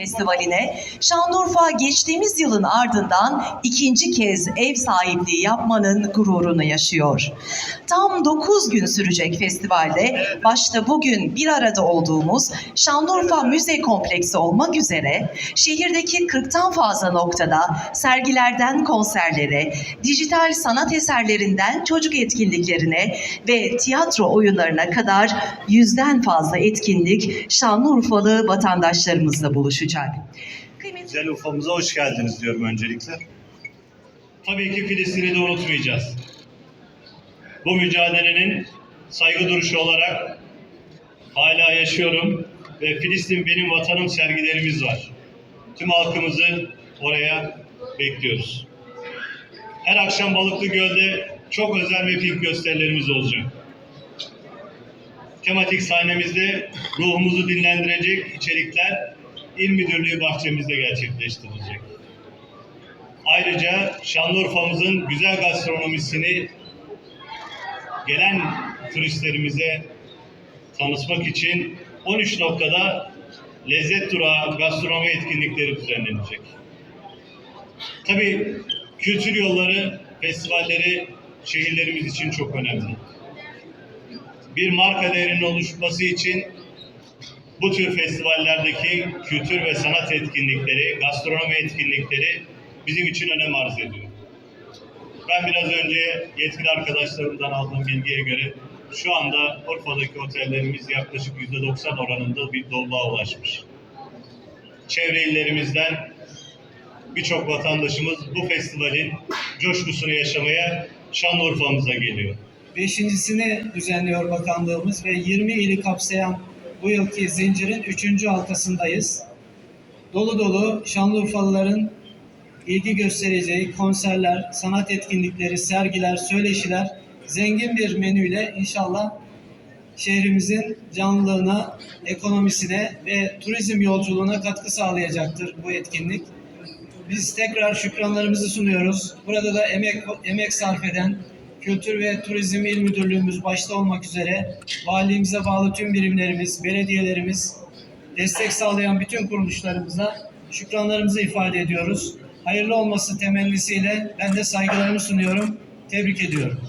Festivaline Şanlıurfa geçtiğimiz yılın ardından ikinci kez ev sahipliği yapmanın gururunu yaşıyor. Tam 9 gün sürecek festivalde başta bugün bir arada olduğumuz Şanlıurfa Müze Kompleksi olmak üzere şehirdeki 40'tan fazla noktada sergilerden konserlere, dijital sanat eserlerinden çocuk etkinliklerine ve tiyatro oyunlarına kadar yüzden fazla etkinlik Şanlıurfalı vatandaşlarımızla buluşacak. Kıymetli Güzel Urfa'mıza hoş geldiniz diyorum öncelikle. Tabii ki Filistin'i de unutmayacağız. Bu mücadelenin saygı duruşu olarak hala yaşıyorum ve Filistin benim vatanım sergilerimiz var. Tüm halkımızı oraya bekliyoruz. Her akşam Balıklı Göl'de çok özel ve pink gösterilerimiz olacak. Tematik sahnemizde ruhumuzu dinlendirecek içerikler İl Müdürlüğü bahçemizde gerçekleştirilecek. Ayrıca Şanlıurfa'mızın güzel gastronomisini gelen turistlerimize tanıtmak için 13 noktada lezzet durağı gastronomi etkinlikleri düzenlenecek. Tabii kültür yolları, festivalleri şehirlerimiz için çok önemli. Bir marka değerinin oluşması için bu tür festivallerdeki kültür ve sanat etkinlikleri, gastronomi etkinlikleri bizim için önem arz ediyor. Ben biraz önce yetkili arkadaşlarımdan aldığım bilgiye göre şu anda Urfa'daki otellerimiz yaklaşık %90 oranında bir doluluğa ulaşmış. Çevre illerimizden birçok vatandaşımız bu festivalin coşkusunu yaşamaya Şanlıurfa'mıza geliyor. Beşincisini düzenliyor bakanlığımız ve 20 ili kapsayan bu yılki zincirin üçüncü halkasındayız. Dolu dolu Şanlıurfalıların ilgi göstereceği konserler, sanat etkinlikleri, sergiler, söyleşiler, zengin bir menüyle inşallah şehrimizin canlılığına, ekonomisine ve turizm yolculuğuna katkı sağlayacaktır bu etkinlik. Biz tekrar şükranlarımızı sunuyoruz. Burada da emek emek sarf eden Kültür ve Turizm İl Müdürlüğümüz başta olmak üzere valiliğimize bağlı tüm birimlerimiz, belediyelerimiz, destek sağlayan bütün kuruluşlarımıza şükranlarımızı ifade ediyoruz. Hayırlı olması temennisiyle ben de saygılarımı sunuyorum. Tebrik ediyorum.